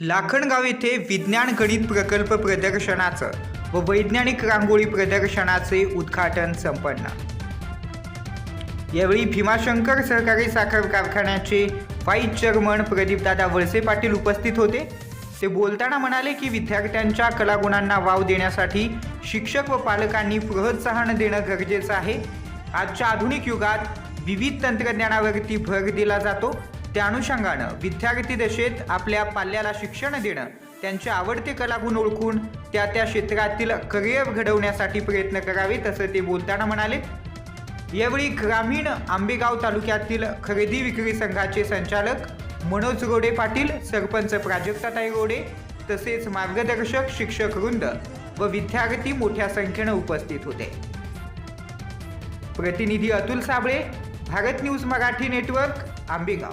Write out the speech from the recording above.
लाखणगाव येथे विज्ञान गणित प्रकल्प प्रदर्शनाचं व वैज्ञानिक रांगोळी प्रदर्शनाचे उद्घाटन संपन्न. यावेळी भीमाशंकर सहकारी साखर कारखान्याचे व्हाईस चेअरमन प्रदीपदादा वळसे पाटील उपस्थित होते. ते बोलताना म्हणाले की विद्यार्थ्यांच्या कलागुणांना वाव देण्यासाठी शिक्षक व पालकांनी प्रोत्साहन देणं गरजेचं आहे. आजच्या आधुनिक युगात विविध तंत्रज्ञानावरती भर दिला जातो. त्या अनुषंगानं विद्यार्थी दशेत आपल्या पाल्याला शिक्षण देणं त्यांचे आवडते कलागुण ओळखून त्या त्या क्षेत्रातील करिअर घडवण्यासाठी प्रयत्न करावेत असं ते बोलताना म्हणाले. यावेळी ग्रामीण आंबेगाव तालुक्यातील खरेदी विक्री संघाचे संचालक मनोज रोडे पाटील सरपंच प्राजक्ताताई रोडे तसेच मार्गदर्शक शिक्षक वृंद व विद्यार्थी मोठ्या संख्येनं उपस्थित होते. प्रतिनिधी अतुल साबळे भारत न्यूज मराठी नेटवर्क आंबेगाव.